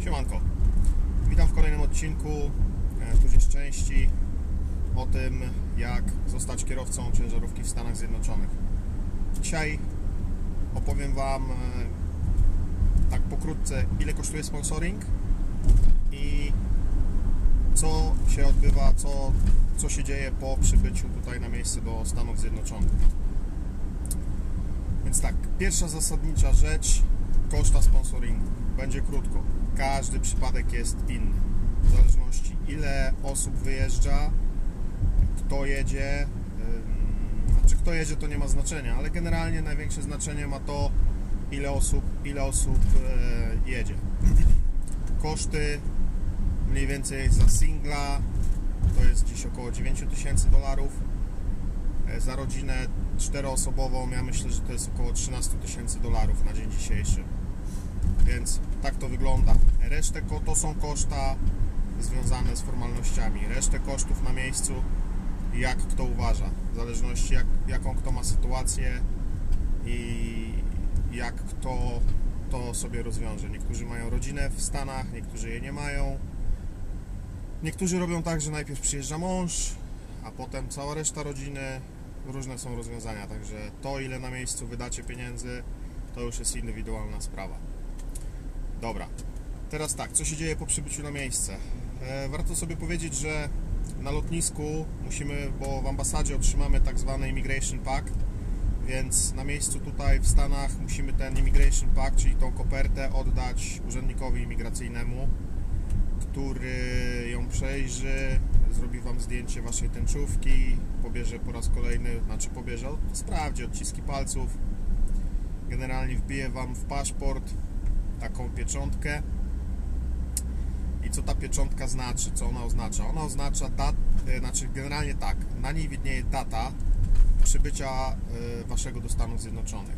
Siemanko. Witam w kolejnym odcinku e, dużej części o tym, jak zostać kierowcą ciężarówki w Stanach Zjednoczonych. Dzisiaj opowiem Wam e, tak pokrótce, ile kosztuje sponsoring i co się odbywa, co, co się dzieje po przybyciu tutaj na miejsce do Stanów Zjednoczonych. Więc tak, pierwsza zasadnicza rzecz, koszta sponsoringu. Będzie krótko. Każdy przypadek jest inny. W zależności ile osób wyjeżdża, kto jedzie, znaczy kto jedzie to nie ma znaczenia, ale generalnie największe znaczenie ma to ile osób, ile osób e, jedzie. Koszty mniej więcej za singla to jest gdzieś około 9000 dolarów. E, Za rodzinę czteroosobową ja myślę, że to jest około 13 tysięcy dolarów na dzień dzisiejszy. Więc tak to wygląda. Resztę to są koszta związane z formalnościami. Resztę kosztów na miejscu jak kto uważa. W zależności jak, jaką kto ma sytuację i jak kto to sobie rozwiąże. Niektórzy mają rodzinę w Stanach, niektórzy jej nie mają. Niektórzy robią tak, że najpierw przyjeżdża mąż, a potem cała reszta rodziny. Różne są rozwiązania, także to ile na miejscu wydacie pieniędzy, to już jest indywidualna sprawa. Dobra, teraz tak, co się dzieje po przybyciu na miejsce? E, warto sobie powiedzieć, że na lotnisku musimy, bo w ambasadzie otrzymamy tak zwany Immigration Pack, więc na miejscu tutaj w Stanach musimy ten Immigration Pack, czyli tą kopertę oddać urzędnikowi imigracyjnemu, który ją przejrzy, zrobi Wam zdjęcie Waszej tęczówki, pobierze po raz kolejny, znaczy pobierze, sprawdzi odciski palców, generalnie wbije Wam w paszport taką pieczątkę i co ta pieczątka znaczy, co ona oznacza? Ona oznacza dat, e, znaczy generalnie tak, na niej widnieje data przybycia e, Waszego do Stanów Zjednoczonych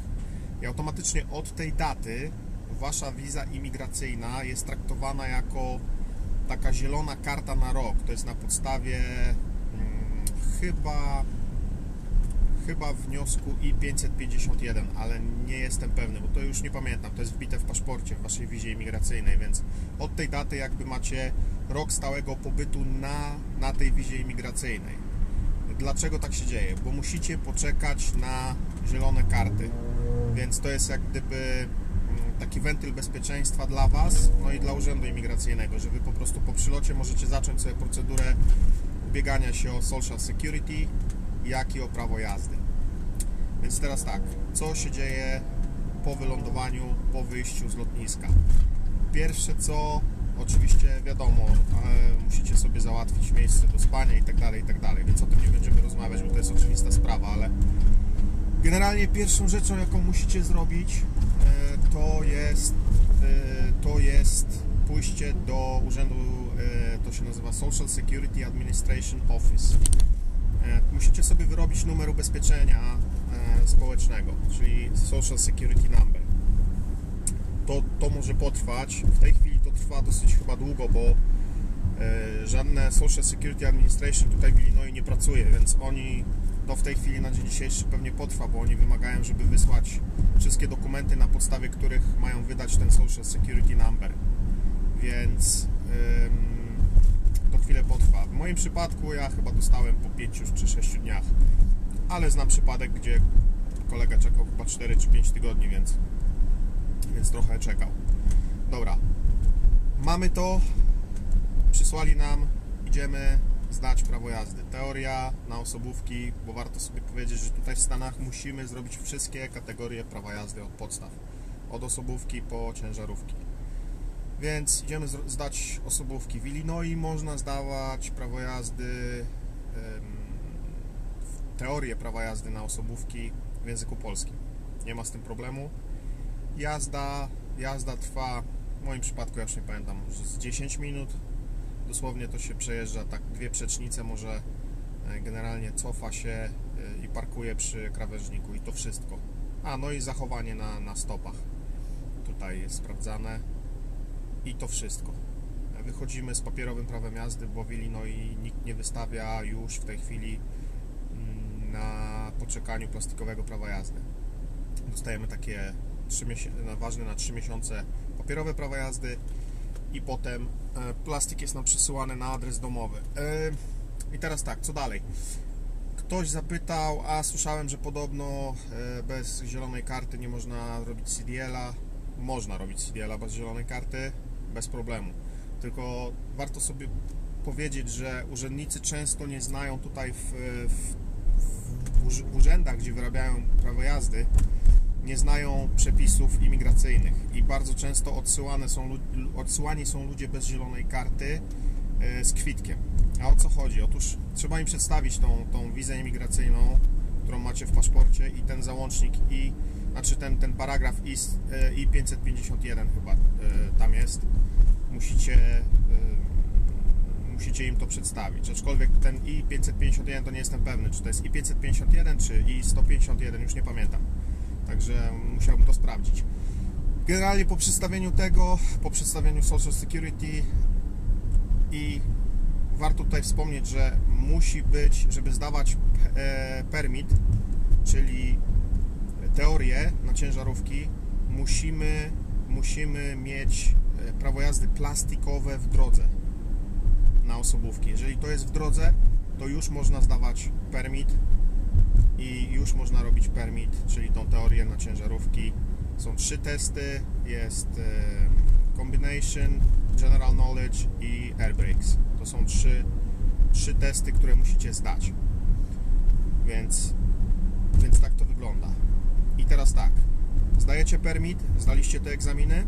i automatycznie od tej daty Wasza wiza imigracyjna jest traktowana jako taka zielona karta na rok. To jest na podstawie mm, chyba chyba wniosku I-551, ale nie jestem pewny, bo to już nie pamiętam. To jest wbite w paszporcie, w waszej wizie imigracyjnej, więc od tej daty jakby macie rok stałego pobytu na, na tej wizie imigracyjnej. Dlaczego tak się dzieje? Bo musicie poczekać na zielone karty, więc to jest jak gdyby mm, taki wentyl bezpieczeństwa dla Was, no i dla Urzędu Imigracyjnego, że Wy po prostu po przylocie możecie zacząć sobie procedurę ubiegania się o Social Security, jak i o prawo jazdy. Więc teraz tak, co się dzieje po wylądowaniu, po wyjściu z lotniska? Pierwsze co, oczywiście wiadomo, e, musicie sobie załatwić miejsce do spania i tak dalej, i tak dalej, więc o tym nie będziemy rozmawiać, bo to jest oczywista sprawa, ale generalnie pierwszą rzeczą, jaką musicie zrobić, e, to jest, e, to jest pójście do urzędu, to się nazywa Social Security Administration Office. E, Musicie sobie wyrobić numer ubezpieczenia e, społecznego, czyli Social Security Number. To, to może potrwać. W tej chwili to trwa dosyć chyba długo, bo e, żadne Social Security Administration tutaj w Illinois nie pracuje, więc oni to w tej chwili na dzień dzisiejszy pewnie potrwa, bo oni wymagają, żeby wysłać wszystkie dokumenty, na podstawie których mają wydać ten Social Security Number. Więc ym, to chwilę potrwa. W moim przypadku ja chyba dostałem po 5 czy 6 dniach, ale znam przypadek, gdzie kolega czekał chyba 4 czy 5 tygodni, więc, więc trochę czekał. Dobra, mamy to, przysłali nam, idziemy zdać prawo jazdy. Teoria na osobówki, bo warto sobie powiedzieć, że tutaj w Stanach musimy zrobić wszystkie kategorie prawa jazdy od podstaw. Od osobówki po ciężarówki. Więc idziemy zdać osobówki. W Illinois można zdawać prawo jazdy, teorię prawa jazdy na osobówki w języku polskim. Nie ma z tym problemu. Jazda, jazda trwa, w moim przypadku ja już nie pamiętam, może z 10 minut. Dosłownie to się przejeżdża tak dwie przecznice, może e, generalnie cofa się e, i parkuje przy krawężniku i to wszystko. A, no i zachowanie na, na stopach. Tutaj jest sprawdzane i to wszystko. Wychodzimy z papierowym prawem jazdy, bo w Illinois nikt nie wystawia już w tej chwili mm, na poczekaniu plastikowego prawa jazdy. Dostajemy takie 3 miesiące, ważne na 3 miesiące papierowe prawo jazdy i potem e, plastik jest nam przesyłany na adres domowy. E, I teraz tak, co dalej? Ktoś zapytał, a słyszałem, że podobno e, bez zielonej karty nie można robić CDL-a. Można robić CDL-a bez zielonej karty, bez problemu. Tylko warto sobie powiedzieć, że urzędnicy często nie znają tutaj w, w, w urz- w urzędach, gdzie wyrabiają prawo jazdy, nie znają przepisów imigracyjnych i bardzo często odsyłane są, odsyłani są ludzie bez zielonej karty e, z kwitkiem. A o co chodzi? Otóż trzeba im przedstawić tą, tą wizę imigracyjną, którą macie w paszporcie i ten załącznik i znaczy ten, ten paragraf I, e, I 551 chyba e, tam jest. Musicie e, musicie im to przedstawić. Aczkolwiek ten I551 to nie jestem pewny, czy to jest I551 czy I151, już nie pamiętam. Także musiałbym to sprawdzić. Generalnie po przedstawieniu tego, po przedstawieniu Social Security i warto tutaj wspomnieć, że musi być, żeby zdawać e, permit, czyli teorię na ciężarówki, musimy, musimy mieć e, prawo jazdy plastikowe w drodze na osobówki. Jeżeli to jest w drodze, to już można zdawać permit i już można robić permit, czyli tą teorię na ciężarówki. Są trzy testy, jest e, combination, general knowledge i air brakes. To są trzy, trzy testy, które musicie zdać. Więc, więc tak to wygląda. I teraz tak, zdajecie permit, zdaliście te egzaminy,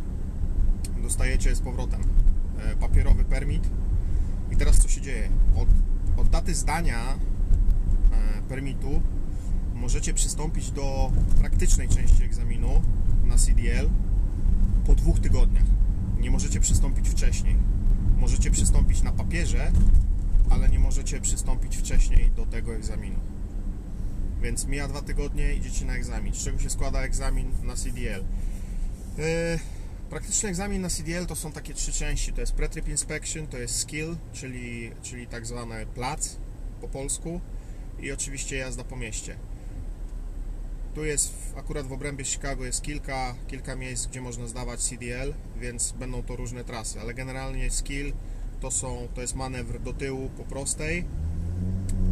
dostajecie z powrotem e, papierowy permit, i teraz co się dzieje? Od, od daty zdania e, permitu możecie przystąpić do praktycznej części egzaminu na CDL po dwóch tygodniach. Nie możecie przystąpić wcześniej. Możecie przystąpić na papierze, ale nie możecie przystąpić wcześniej do tego egzaminu. Więc mija dwa tygodnie, idziecie na egzamin. Z czego się składa egzamin na CDL? E, Praktyczny egzamin na CDL to są takie trzy części. To jest pre-trip inspection, to jest skill, czyli, czyli tak zwany plac po polsku i oczywiście jazda po mieście. Tu jest, akurat w obrębie Chicago jest kilka, kilka miejsc, gdzie można zdawać CDL, więc będą to różne trasy, ale generalnie skill to, są, to jest manewr do tyłu po prostej,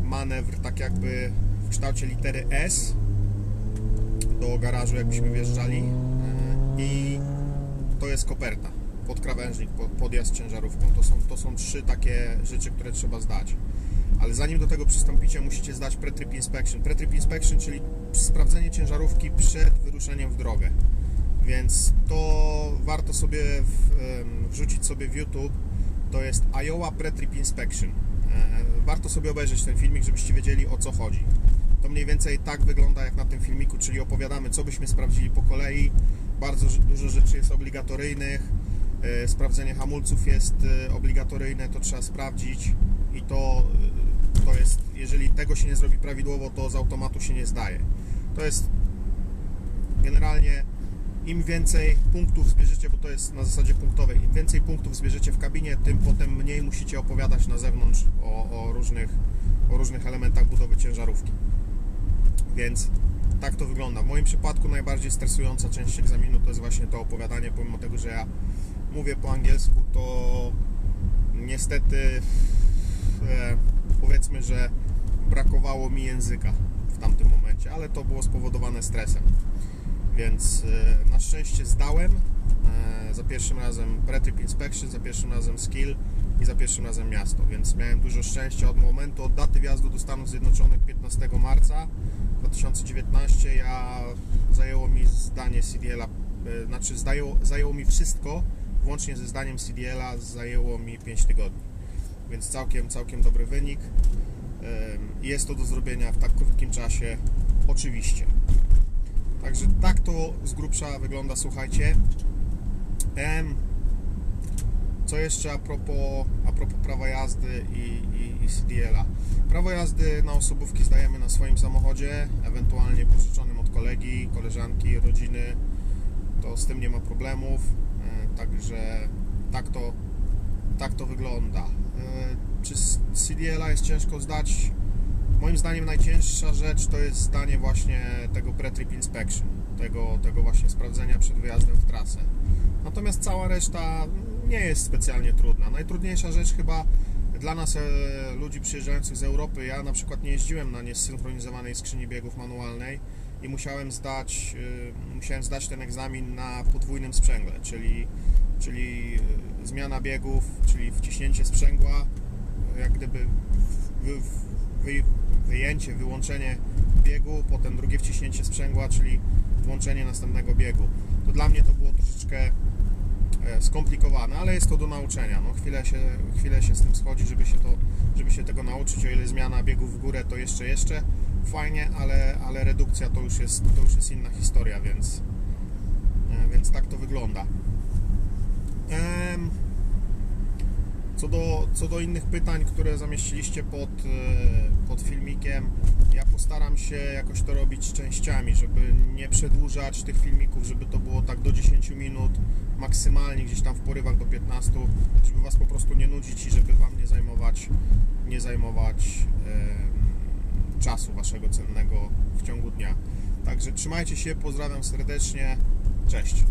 manewr tak jakby w kształcie litery S do garażu jakbyśmy wjeżdżali e, i to jest koperta, podkrawężnik, po- podjazd ciężarówką. To są, to są trzy takie rzeczy, które trzeba zdać. Ale zanim do tego przystąpicie, musicie zdać pre-trip inspection. Pre-trip inspection, czyli sprawdzenie ciężarówki przed wyruszeniem w drogę. Więc to warto sobie w, wrzucić sobie w YouTube. To jest Iowa Pre-Trip Inspection. E, Warto sobie obejrzeć ten filmik, żebyście wiedzieli o co chodzi. To mniej więcej tak wygląda jak na tym filmiku, czyli opowiadamy, co byśmy sprawdzili po kolei. Bardzo dużo rzeczy jest obligatoryjnych. E, Sprawdzenie hamulców jest e, obligatoryjne, to trzeba sprawdzić i to, to jest, jeżeli tego się nie zrobi prawidłowo, to z automatu się nie zdaje. To jest generalnie im więcej punktów zbierzecie, bo to jest na zasadzie punktowej, im więcej punktów zbierzecie w kabinie, tym potem mniej musicie opowiadać na zewnątrz o, o, różnych, o różnych elementach budowy ciężarówki. Więc tak to wygląda. W moim przypadku najbardziej stresująca część egzaminu to jest właśnie to opowiadanie, pomimo tego, że ja mówię po angielsku, to niestety powiedzmy, że brakowało mi języka w tamtym momencie, ale to było spowodowane stresem. Więc e, na szczęście zdałem e, za pierwszym razem pre-trip inspection, za pierwszym razem skill i za pierwszym razem miasto, więc miałem dużo szczęścia od momentu, od daty wjazdu do Stanów Zjednoczonych 15 marca 2019 ja zajęło mi zdanie CDL-a, e, znaczy zajęło, zajęło mi wszystko, włącznie ze zdaniem CDL-a zajęło mi 5 tygodni, więc całkiem, całkiem dobry wynik. Jest to do zrobienia w tak krótkim czasie, oczywiście. Także tak to z grubsza wygląda, słuchajcie. Co jeszcze a propos, a propos prawa jazdy i, i, i CDL-a? Prawo jazdy na osobówki zdajemy na swoim samochodzie, ewentualnie pożyczonym od kolegi, koleżanki, rodziny. To z tym nie ma problemów. E, Także tak to, tak to wygląda. E, Czy CDL-a jest ciężko zdać? Moim zdaniem najcięższa rzecz to jest zdanie właśnie tego pre-trip inspection, tego, tego właśnie sprawdzenia przed wyjazdem w trasę. Natomiast cała reszta nie jest specjalnie trudna. Najtrudniejsza rzecz chyba dla nas, e, ludzi przyjeżdżających z Europy, ja na przykład nie jeździłem na niesynchronizowanej skrzyni biegów manualnej i musiałem zdać, e, musiałem zdać ten egzamin na podwójnym sprzęgle, czyli, czyli e, zmiana biegów, czyli wciśnięcie sprzęgła, jak gdyby wy, wy, wyjęcie, wyłączenie biegu, potem drugie wciśnięcie sprzęgła, czyli włączenie następnego biegu. To dla mnie to było troszeczkę e, skomplikowane, ale jest to do nauczenia. No, chwilę, się, chwilę się z tym schodzi, żeby się, to, żeby się tego nauczyć. O ile zmiana biegów w górę, to jeszcze, jeszcze fajnie, ale, ale redukcja to już jest, to już jest inna historia, więc, e, więc tak to wygląda. Co do, co do innych pytań, które zamieściliście pod, e, pod filmikiem, ja postaram się jakoś to robić częściami, żeby nie przedłużać tych filmików, żeby to było tak do 10 minut, maksymalnie gdzieś tam w porywach do 15, żeby Was po prostu nie nudzić i żeby Wam nie zajmować, nie zajmować em, czasu Waszego cennego w ciągu dnia. Także trzymajcie się, pozdrawiam serdecznie, cześć.